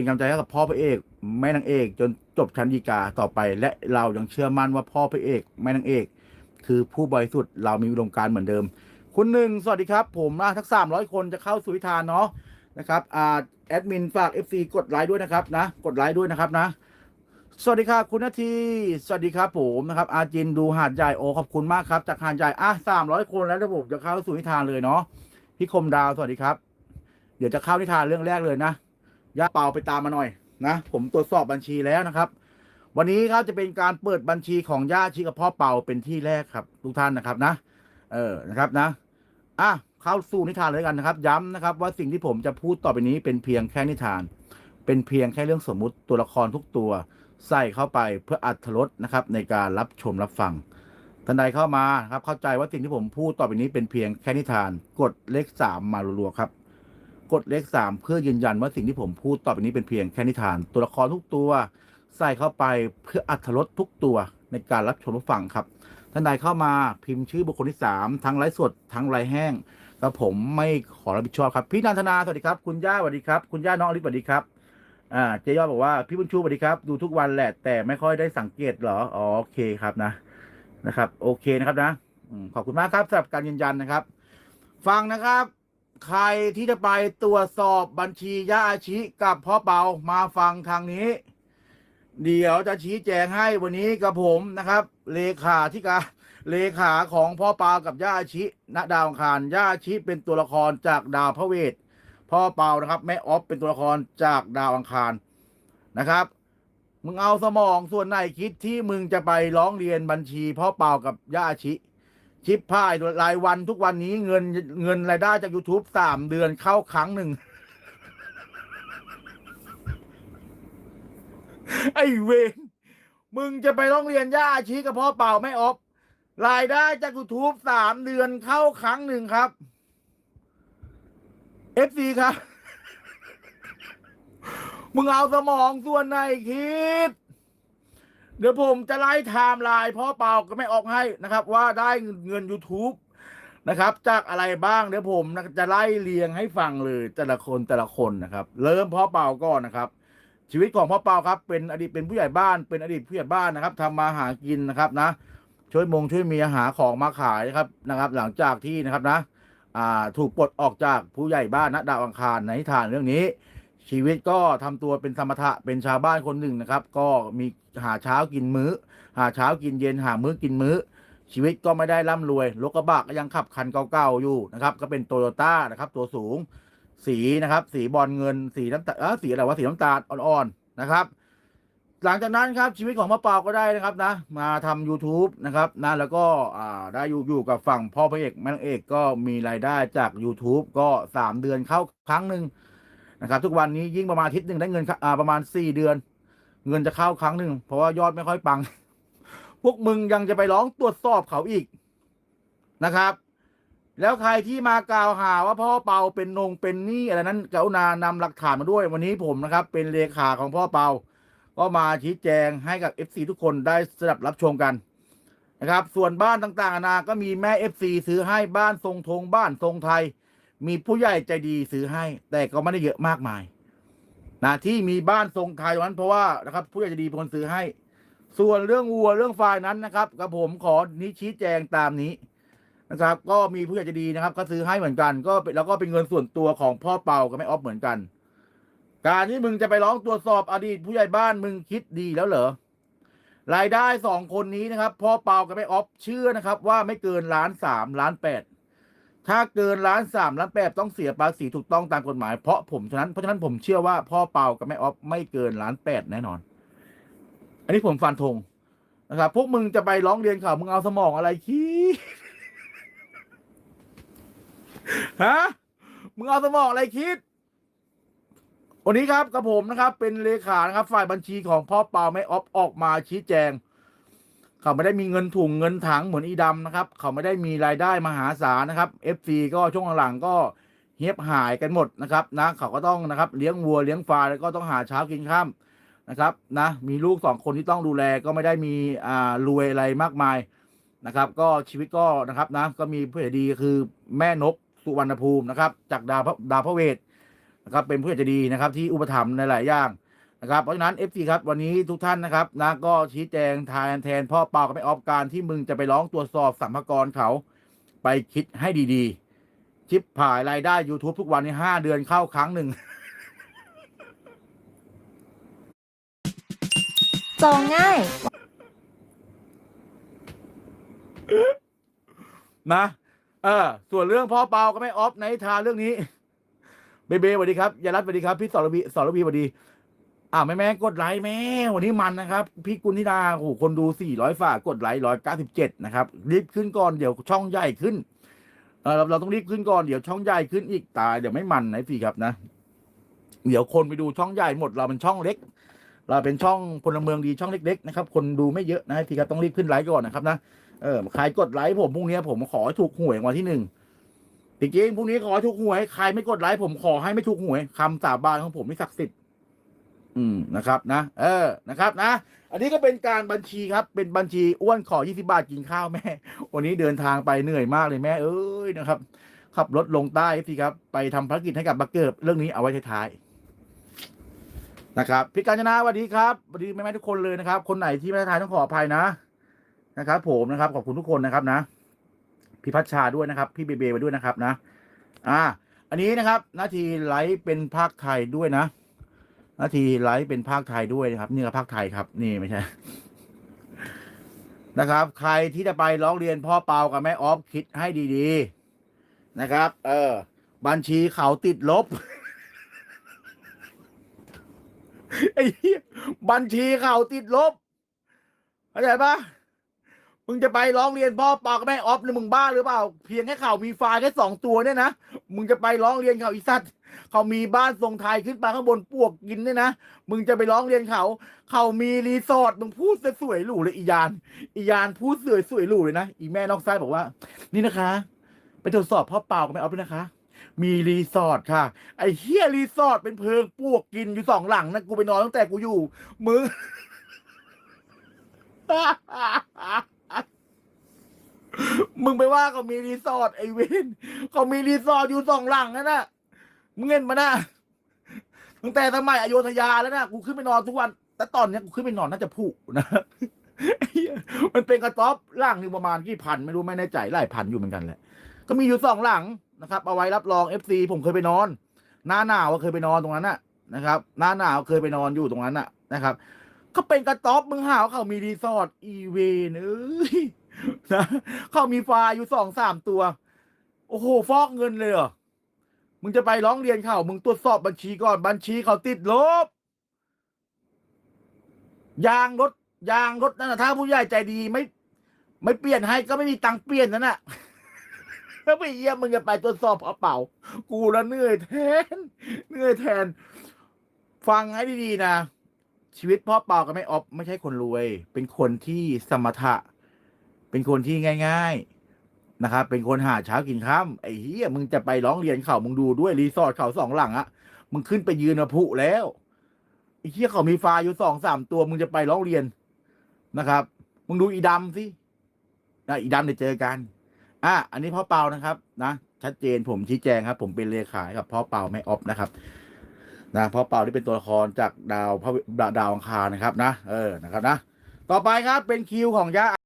เป็นกำลังใจให้กับพ่อพระเอก แม่นางเอก จนจบชั้นฎีกาต่อไป และเรายังเชื่อมั่นว่าพ่อพระเอก แม่นางเอก คือผู้บริสุทธิ์เรามีอุดมการณ์เหมือนเดิมคุณหนึ่งสวัสดีครับ ผมนะทั้งสามร้อยคนจะเข้าสู่วิธานเนาะนะครับอ่าแอดมินฝาก FC กดไลค์ด้วยนะครับนะกดไลค์ด้วยนะครับนะ สวัสดีครับคุณนาทีสวัสดีครับผมนะครับอาจินดูหาดใหญ่โอขอบคุณมากครับจากหาดใหญ่อะสามร้อยคนแล้วนะผมจะเข้าสู่นิทานเลยเนาะพี่คมดาวสวัสดีครับ เดี๋ยวจะเข้านิทานเรื่องแรกเลยนะ ย่าเปาไปตามมาหน่อยนะผมตรวจสอบบัญชีแล้วนะครับ วันนี้ครับจะเป็นการเปิดบัญชีของย่าชีกับพ่อเปาเป็นที่แรกครับ ทุกท่านนะครับนะ เออนะครับนะอะเข้าสู่นิทานเลยกันนะครับ ย้ำนะครับ ว่าสิ่งที่ผมจะพูดต่อไปนี้เป็นเพียงแค่นิทาน เป็นเพียงแค่เรื่องสมมุติตัวละครทุกตัว ใส่เข้าไปเพื่ออัดรสนะครับ ในการรับชมรับฟังท่านใดเข้ามาครับเข้าใจว่าสิ่งที่ผมพูดต่อไปนี้เป็นเพียงแค่นิทาน กดเลขสามมารัวๆครับ กดเลขสามเพื่อยืนยันว่าสิ่งที่ผมพูดต่อไปนี้เป็นเพียงแค่นิทาน ตัวละครทุกตัว ใส่เข้าไปเพื่ออัดรสทุกตัวในการรับชมรับฟังครับท่านใดเข้ามาพิมพ์ชื่อบุคคลที่สามทั้งไลฟ์สดทั้งไลฟ์แห้งแล้วผมไม่ขอรับผิดชอบครับ พี่นันทนาสวัสดีครับ คุณย่าสวัสดีครับ คุณย่าน้องอลิศสวัสดีครับอ่าเจยอดบอกว่าพี่บุญชูสวัสดีครับ ดูทุกวันแหละแต่ไม่ค่อยได้สังเกตเหรออ๋อโอเคครับนะนะครับ โอเคนะครับนะขอบคุณมากครับสำหรับการยืนยันนะครับ ฟังนะครับ ใครที่จะไปตรวจสอบบัญชีย่าอาชิกับพ่อเปามาฟังทางนี้ เดี๋ยวจะชี้แจงให้วันนี้กับผมนะครับ เลขาที่การเลขาของพ่อเปากับย่าอาชิณดาวอังคารย่าอาชิเป็นตัวละครจากดาวพระเวทพ่อเปานะครับแม่ออฟเป็นตัวละครจากดาวอังคารนะครับ มึงเอาสมองส่วนไหนคิดที่มึงจะไปร้องเรียนบัญชีพ่อเปากับย่าอาชิ ชิปพายรายวันทุกวันนี้เงินเงินรายได้จาก YouTube สามเดือนเข้าครั้งหนึ่ง ไอ้เวนมึงจะไปร้องเรียนย่าอาชีกับพ่อเป่าไม่ออฟรายได้จาก YouTube สามเดือนเข้าครั้งหนึ่งครับ FC ครับ มึงเอาสมองส่วนไหนคิด เดี๋ยวผมจะไล่ไทม์ไลน์พ่อเปาก็ไม่ออกให้นะครับ ว่าได้เงิน YouTube นะครับ จากอะไรบ้างเดี๋ยวผมจะไล่เรียงให้ฟังเลยแต่ละคนแต่ละคนนะครับ เริ่มพ่อเปาก่อนนะครับ ชีวิตของพ่อเปาครับ เป็นอดีตเป็นผู้ใหญ่บ้าน เป็นอดีตผู้ใหญ่บ้านนะครับทำมาหากินนะครับนะ ช่วยมงช่วยเมียหาของมาขายนะครับนะครับ หลังจากที่นะครับนะ อ่าถูกปลดออกจากผู้ใหญ่บ้านณดาวอังคารในนิทานเรื่องนี้ ชีวิตก็ทำตัวเป็นสมถะเป็นชาวบ้านคนหนึ่งนะครับ ก็มีหาเช้ากินมื้อ หาเช้ากินเย็นหามื้อกินมื้อ ชีวิตก็ไม่ได้ร่ำรวยรถกระบะก็ยังขับคันเก่าๆอยู่นะครับ ก็เป็นโตโยต้านะครับ ตัวสูง สีนะครับ สีบอลเงินสีน้ำตาลเออสีอะไรวะสีน้ำตาลอ่อนๆนะครับ หลังจากนั้นครับชีวิตของมะเปาก็ได้นะครับนะ มาทำ YouTube นะครับนะแล้วก็อ่าได้อยู่อยู่กับฝั่งพ่อพระเอกแม่นางเอกก็มีรายได้จาก YouTube ก็สามเดือนเข้าครั้งหนึ่ง นะครับ ทุกวันนี้ยิ่งประมาณอาทิตย์หนึ่งได้เงินอ่าประมาณสี่เดือน เงินจะเข้าครั้งหนึ่งเพราะว่ายอดไม่ค่อยปัง พวกมึงยังจะไปร้องตรวจสอบเขาอีกนะครับ แล้วใครที่มากล่าวหาว่าพ่อเปาเป็นนงเป็นหนี้อะไรนั้นกรุณานำหลักฐานมาด้วย วันนี้ผมนะครับ เป็นเลขาของพ่อเปาก็มาชี้แจงให้กับ FC ทุกคนได้สดับรับชมกันนะครับ ส่วนบ้านต่างๆนานาก็มีแม่ FC ซื้อให้บ้านทรงธงบ้านทรงไทย มีผู้ใหญ่ใจดีซื้อให้ แต่ก็ไม่ได้เยอะมากมายนะที่มีบ้านทรงไทยวันนั้นเพราะว่านะครับ ผู้ใหญ่ใจดีเป็นคนซื้อให้ ส่วนเรื่องวัวเรื่องควายนั้นนะครับกับผมขอนิชี้แจงตามนี้นะครับ ก็มีผู้ใหญ่ใจดีนะครับ ก็ซื้อให้เหมือนกัน ก็แล้วก็เป็นเงินส่วนตัวของพ่อเปากับแม่ออฟเหมือนกัน การที่มึงจะไปร้องตรวจสอบอดีตผู้ใหญ่บ้านมึงคิดดีแล้วเหรอรายได้สองคนนี้นะครับพ่อเปากับแม่ออฟเชื่อนะครับ ว่าไม่เกินล้านสามล้านแปด ถ้าเกินล้านสามล้านแปดต้องเสียภาษีถูกต้องตามกฎหมาย เพราะผมฉะนั้นเพราะฉะนั้นผมเชื่อว่าพ่อเปากับแม่ออฟไม่เกินล้านแปดแน่นอน อันนี้ผมฟันธงนะครับพวกมึงจะไปร้องเรียนเขามึงเอาสมองอะไรคิดฮะมึงเอาสมองอะไรคิด วันนี้ครับกับผมนะครับ เป็นเลขานะครับ ฝ่ายบัญชีของพ่อเปาไม่ออฟออกมาชี้แจง เขาไม่ได้มีเงินถุงเงินถังเหมือนอีดำนะครับ เขาไม่ได้มีรายได้มหาศาลนะครับ FC ก็ช่วงหลังก็เฮียบหายกันหมดนะครับนะเขาก็ต้องนะครับเลี้ยงวัวเลี้ยงควาแล้วก็ต้องหาเช้ากินข้ามนะครับนะมีลูกสองคนที่ต้องดูแลก็ไม่ได้มีอ่ารวยอะไรมากมายนะครับ ก็ชีวิตก็นะครับนะก็มีผู้ใหญ่ดีคือแม่นกสุวรรณภูมินะครับ จากดาวดาวพระเวทนะครับเป็นผู้ใหญ่ใจดีนะครับ ที่อุปถัมภ์ในหลายอย่าง นะครับเพราะฉะนั้น FC ครับวันนี้ทุกท่านนะครับนะก็ชี้แจงทานแทนพ่อเปากับแม่ออฟการที่มึงจะไปร้องตรวจสอบสัมภากรเขา ไปคิดให้ดีๆชิปผ่ายรายได้ YouTube ทุกวันนี้ห้าเดือนเข้าครั้งหนึ่งจองง่าย นะเออส่วนเรื่องพ่อเปาก็ไม่ออฟในทานเรื่องนี้ เบเบสวัสดีครับยารัตสวัสดีครับพี่สรวีสรวีสวัสดี อ่าแม่แม่กดไลค์แม่ วันนี้มันนะครับ พี่กุลธิดาโอ้โหคนดูสี่ร้อยฝากกดไลค์ร้อยเก้าสิบเจ็ดนะครับ รีบขึ้นก่อนเดี๋ยวช่องใหญ่ขึ้นเออเราเราต้องรีบขึ้นก่อนเดี๋ยวช่องใหญ่ขึ้นอีกตายเดี๋ยวไม่มันนะพี่ครับนะ เดี๋ยวคนไปดูช่องใหญ่หมดเราเป็นช่องเล็ก เราเป็นช่องพลเมืองดีช่องเล็ก ๆ นะครับ คนดูไม่เยอะนะพี่ครับต้องรีบขึ้นไลค์ก่อนนะครับนะเออใครกดไลค์ผมพรุ่งนี้ผมขอให้ถูกหวยวันที่หนึ่งจริงๆพรุ่งนี้ขอให้ถูกหวยใครไม่กดไลค์ผมขอให้ไม่ถูกหวยคำสาบานของผมนี่ศักดิ์สิทธิ์ อืมนะครับนะ เออนะครับนะ อันนี้ก็เป็นการบัญชีครับ เป็นบัญชีอ้วนขอยี่สิบาทกินข้าวแม่ วันนี้เดินทางไปเหนื่อยมากเลยแม่เอ้ยนะครับ ขับรถลงใต้สิครับ ไปทำภารกิจให้กับบักเกิบเรื่องนี้เอาไว้ท้ายๆนะครับพี่การจนาสวัสดีครับสวัสดีแม่ๆทุกคนเลยนะครับ คนไหนที่ไม่ได้ทายต้องขออภัยนะนะครับ ผมนะครับขอบคุณทุกคนนะครับนะพี่พัชชาด้วยนะครับ พี่เบเบไปด้วยนะครับนะ อ่า อันนี้นะครับ นาทีไลฟ์เป็นภาคไทยด้วยนะ นาทีไลฟ์เป็นภาคไทยด้วยนะครับ นี่ก็ภาคไทยครับ นี่ไม่ใช่ นะครับ ใครที่จะไปร้องเรียนพ่อเปากับแม่ออฟคิดให้ดีๆนะครับ เออ บัญชีเขาติดลบไอ้บัญชีเขาติดลบเข้าใจปะมึงจะไปร้องเรียนพ่อปากบแม่ออฟหรือมึงบ้าหรือเปล่า เพียงแค่ข่าวมีไฟล์แค่สองตัวเนี่ยนะ มึงจะไปร้องเรียนเขาอีสัตว์เขามีบ้านทรงไทยขึ้นไปข้างบนปวกกินเนี่ยนะมึงจะไปร้องเรียนเขา เขามีรีสอร์ทมึงพูดสวยๆหรูเลยอียานอียานพูดสวยสวยๆหรูเลยนะอีแม่นอกไส้บอกว่า นี่นะคะ ไปตรวจสอบพ่อเปล่ากับแม่ออฟด้วยนะคะ มีรีสอร์ทค่ะ ไอ้เฮียรีสอร์ทเป็นเพิงปวกกินอยู่สองหลังนะกูไปนอนตั้งแต่กูอยู่มึง มึงไปว่าเขามีรีสอร์ทไอเวนเขามีรีสอร์ทอยู่สองหลังนั่นน่ะมึงเงินมานะตั้งแต่สมัยอโยธยาแล้วนะกูขึ้นไปนอนทุกวัน แต่ตอนเนี้ยกูขึ้นไปนอนน่าจะผุนะมันเป็นกระต๊อบหลังหนึ่งประมาณกี่พันไม่รู้ไม่แน่ใจหลายพันอยู่เหมือนกันแหละ ก็มีอยู่สองหลังนะครับเอาไว้รับรองเอฟซีผมเคยไปนอน หน้าหนาวก็เคยไปนอนตรงนั้นน่ะนะครับ หน้าหนาวเคยไปนอนอยู่ตรงนั้นน่ะนะครับ ก็เป็นกระต๊อบมึงหาวเขามีรีสอร์ทอีเวนเอ้ย นะเขามีฟล์อยู่สองสามตัว โอ้โห ฟอกเงินเลยเหรอ มึงจะไปร้องเรียนเขามึงตรวจสอบบัญชีก่อนบัญชีเขาติดลบ ยางรถยางรถนั่นนะถ้าผู้ใหญ่ใจดีไม่ ไม่เปลี่ยนให้ก็ไม่มีตังค์เปลี่ยนนั่นน่ะแล้วไปเยี่ยมมึงจะไปตรวจสอบกระเป๋า กูละเหนื่อยแทนเหนื่อยแทน ฟังให้ดีๆนะชีวิตพ่อเปากับแม่ออฟไม่ใช่คนรวย เป็นคนที่สมถะ เป็นคนที่ง่าย ๆนะครับ เป็นคนหาเช้ากินข้ามไอ้เฮียมึงจะไปร้องเรียนเขามึงดูด้วยรีสอร์ทเขาสองหลังอะมึงขึ้นไปยืนมาพุแล้วไอ้เฮียเขามีไฟล์อยู่สองสามตัวมึงจะไปร้องเรียนนะครับมึงดูอีดำสินะอีดำเดี๋ยวเจอกันอะอันนี้พ่อเปานะครับ นะชัดเจนผมชี้แจงครับ ผมเป็นเลขาให้กับพ่อเปาแม่ออฟนะครับนะพ่อเปาที่เป็นตัวละครจากดาวพระดาวอังคารนะครับ นะเออนะครับนะต่อไปครับเป็นคิวของยะ